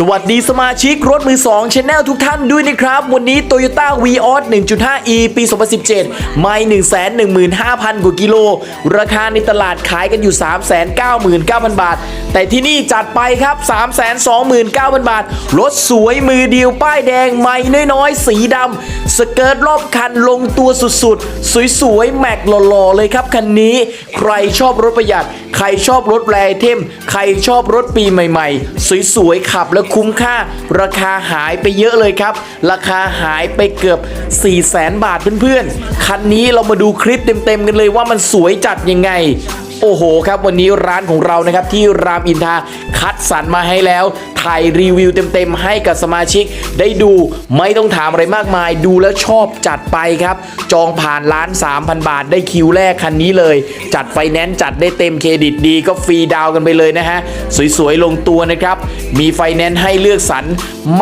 สวัสดีสมาชิกรถมือ2 Channel ทุกท่านด้วยนะครับ วันนี้ Toyota Vios 1.5e ปี 2017 ไม่ 115,000 กว่ากิโล ราคาในตลาดขายกันอยู่ 399,000 บาท แต่ที่นี่จัดไปครับ 329,000 บาท รถสวยมือเดียวป้ายแดง ไม่น้อยๆ สีดำ สเกิร์ตรอบคันลงตัวสุดๆ สวยๆ แม็กหล่อๆ เลยครับคันนี้ ใครชอบรถประหยัด ใครชอบรถแรเทม ใครชอบรถปีใหม่ ๆ สวยๆ ขับแล้วคุ้มค่า ราคาหายไปเยอะเลยครับ ราคาหายไปเกือบ 4 0 0แสนบาทเพื่อนๆ คันนี้เรามาดูคลิปเต็มๆกันเลยว่ามันสวยจัดยังไง โอ้โหครับวันนี้ร้านของเรานะครับที่รามอินทราคัดสรรมาให้แล้วถ่ายรีวิวเต็มๆให้กับสมาชิก ได้ดูไม่ต้องถามอะไรมากมาย ดูแล้วชอบจัดไปครับ จองผ่านล้าน 3,000 บาทได้คิวแรกคันนี้เลย จัดไฟแนนซ์จัดได้เต็มเครดิตดีก็ฟรีดาวกันไปเลยนะฮะ สวยๆ ลงตัวนะครับ มีไฟแนนซ์ให้เลือกสรร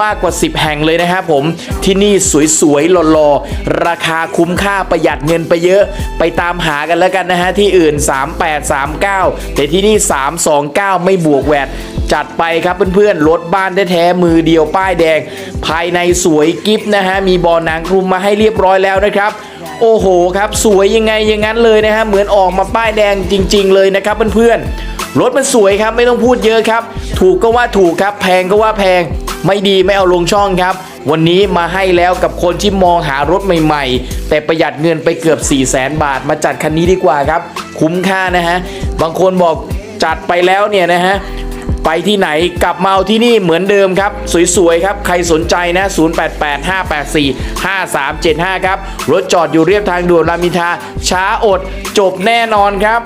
มากกว่า 10 แห่งเลยนะครับผมที่นี่สวยๆหล่อๆราคาคุ้มค่าประหยัดเงินไปเยอะ ไปตามหากันแล้วกันนะฮะที่อื่น3839 แต่ที่นี่ 329 ไม่บวกแวดจัดไปครับเพื่อนๆรถบ้านแท้ๆมือเดียวป้ายแดง ภายในสวยกิฟนะฮะ มีบอหนังคลุมมาให้เรียบร้อยแล้วนะครับโอ้โหครับ สวยยังไงอย่างนั้นเลยนะฮะเหมือนออกมาป้ายแดงจริง ๆ เลยนะครับเพื่อนๆรถมันสวยครับไม่ต้องพูดเยอะครับ ถูกก็ว่าถูกครับ แพงก็ว่าแพง ไม่ดีไม่เอาลงช่องครับ วันนี้มาให้แล้วกับคนที่มองหารถใหม่ ๆ แต่ประหยัดเงินไปเกือบ 4 0 0แสนบาทมาจัดคันนี้ดีกว่าครับ คุ้มค่านะฮะ บางคนบอกจัดไปแล้วเนี่ยนะฮะไปที่ไหนกลับมาเอาที่นี่เหมือนเดิมครับ สวย ๆ ครับ ใครสนใจนะ 0885845375 ครับ รถจอดอยู่เรียบทางด่วนรามอินทาช้าอดจบแน่นอนครับ